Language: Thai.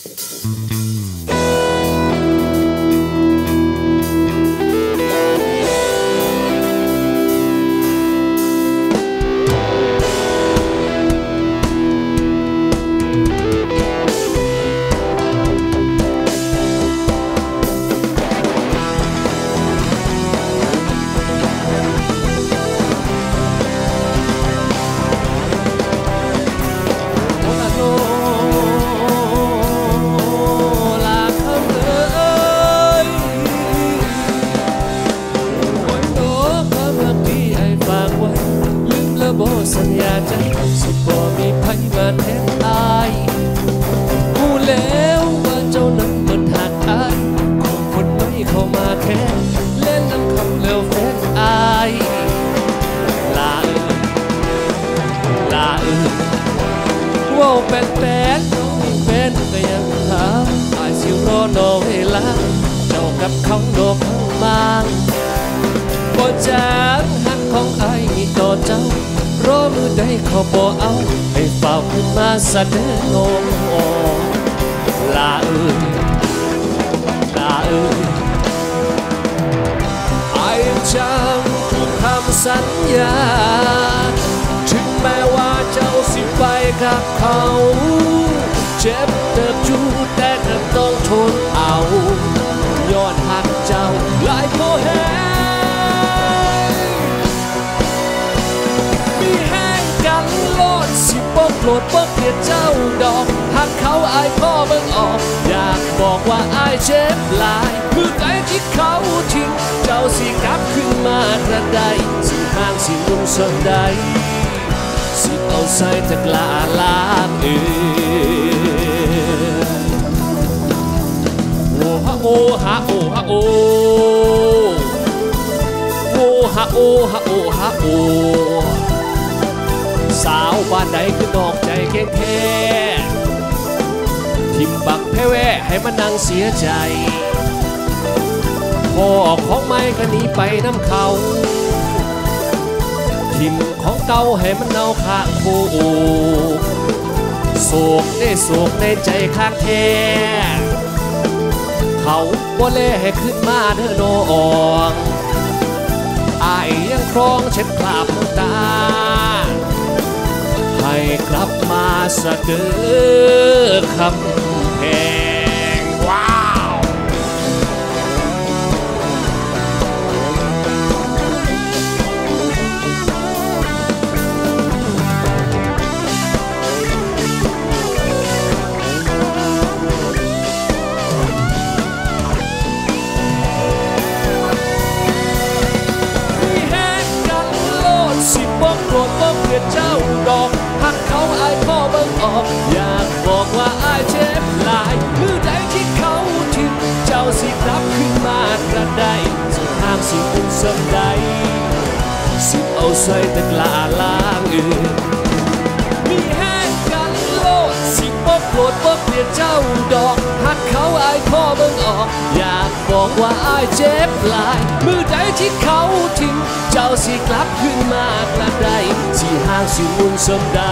สัญ ว้าวแปลนน้องมีแฟนก็ยังถามอายสิรอนเวลาเจ้ากับเขาโดกข้างมางบ่จางหักของอายมีต่อเจ้ารอมือใดเขาบ่เอาให้เฝ้าขึ้นมาแสดงโงลาเอ้ยลาเอ้ยไอ้จังคำสัญญาถึงแม้ว่าเจ้า ไปกับเขา เจ็บเติบจูแต่ก็ต้องทนเอาย้อนหักเจ้าหลายโมแหงมีแห้งกันโลดสิบ่โกรธบ่เกลียดเจ้าดอกหักเขาอายพ่อเบิ่งออก อยากบอกว่าอายเจ็บหลาย มือใดที่เขาทิ้ง เจ้าสิกลับขึ้นมากระไดสิห่างสิมุนสนใด สิเอาใส่ตะกร้าลากเอยโอ้ฮะโอ้ฮะโอ้ฮะโอ้โอ้ฮะโอ้ฮะโอ้ฮะโอ้สาวบ้านใดคือนอกใจแค่แค่ทิมบักแพ้แว่ให้มันนั่งเสียใจพ่อของไม่ก็หนีไปน้ำเขา ทิมของเก่าให้มันเนาข้างโคโศกได้โศกในใจข้างแท้เขาบ่เล่ให้ขึ้นมาเด้อน้องอายยังครองเช็ดคราบน้ำตา ให้กลับมาสะเดือคำ ธบอกเกลียดเจ้าดอกหักเขาอายพ่อเบิ่งออกอยาก บอกว่าอายเจ็บหลายมือใดที่เขาทิ้งเจ้าสิกลับขึ้นมากระไดสิห้ามสิอุ่นสมใดสิเอาใส่ตะกร้าล้างเอื่นมีแห้งกันโลดสิบ่ โปรดบ่เกลียดเจ้าดอกหักเขาอายพ่อเบิ่งออก อยากบอกว่าอายเจ็บหลาย มือใดที่เขาทิ้ง เจ้าสิกลับขึ้นมากลับใดสิห่างสิมุนสมใด